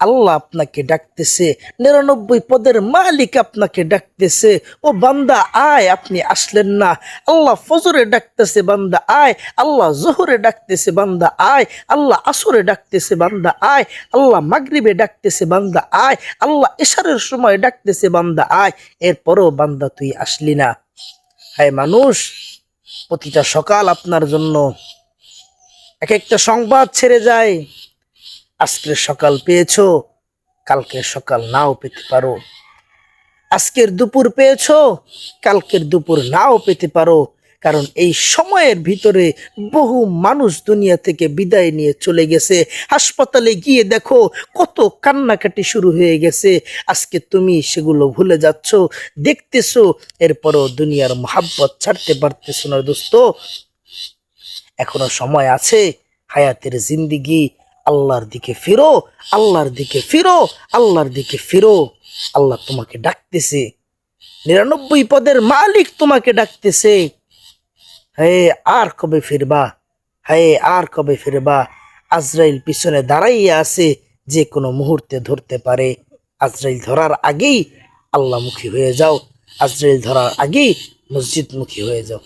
আল্লাহ আপনাকে ডাকতেছে, নিরানব্বই পদের মালিক আপনাকে ডাকতেছে, ও বান্দা আয়, আপনি আসলেন না। আল্লাহ ফজরে ডাকতেছে, বান্দা আয়। আল্লাহ জোহরে ডাকতেছে, বান্দা আয়। আল্লাহ আসরে ডাকতেছে, বান্দা আয়। আল্লাহ মাগরিবে ডাকতেছে, বান্দা আয়। আল্লাহ এশারের সময় ডাকতেছে, বান্দা আয়। এরপরও বান্দা তুই আসলি না। হায় মানুষ, প্রতিটা সকাল আপনার জন্য এক একটা সংবাদ ছেড়ে যায়। আজকের সকাল পেয়েছ, কালকের সকাল নাও পেতে পারো। আজকের দুপুর পেয়েছ, কালকের দুপুর নাও পেতে পারো, কারণ এই সময়ের ভিতরে বহু মানুষ দুনিয়া থেকে বিদায় নিয়ে চলে গেছে। হাসপাতালে গিয়ে দেখো কত কান্নাকাটি শুরু হয়ে গেছে। আজকে তুমি সেগুলো ভুলে যাচ্ছ, দেখতেছো, এরপরও দুনিয়ার মহাব্বত ছাড়তে পারতেছো না দোস্ত। এখনও সময় আছে, হায়াতের জিন্দিগি আল্লাহর দিকে ফিরো, আল্লাহর দিকে ফিরো, আল্লাহর দিকে ফিরো। আল্লাহ তোমাকে ডাকতেছে। নিরানব্বই পদের মালিক তোমাকে ডাকতেছে। হে, আর কবে ফিরবা? হে, আর কবে ফিরবা? আজরাইল পিছনে দাঁড়াইয়া আছে, যে কোনো মুহূর্তে ধরতে পারে। আজরাইল ধরার আগেই আল্লাহমুখী হয়ে যাও। আজরাইল ধরার আগেই মসজিদমুখী হয়ে যাও।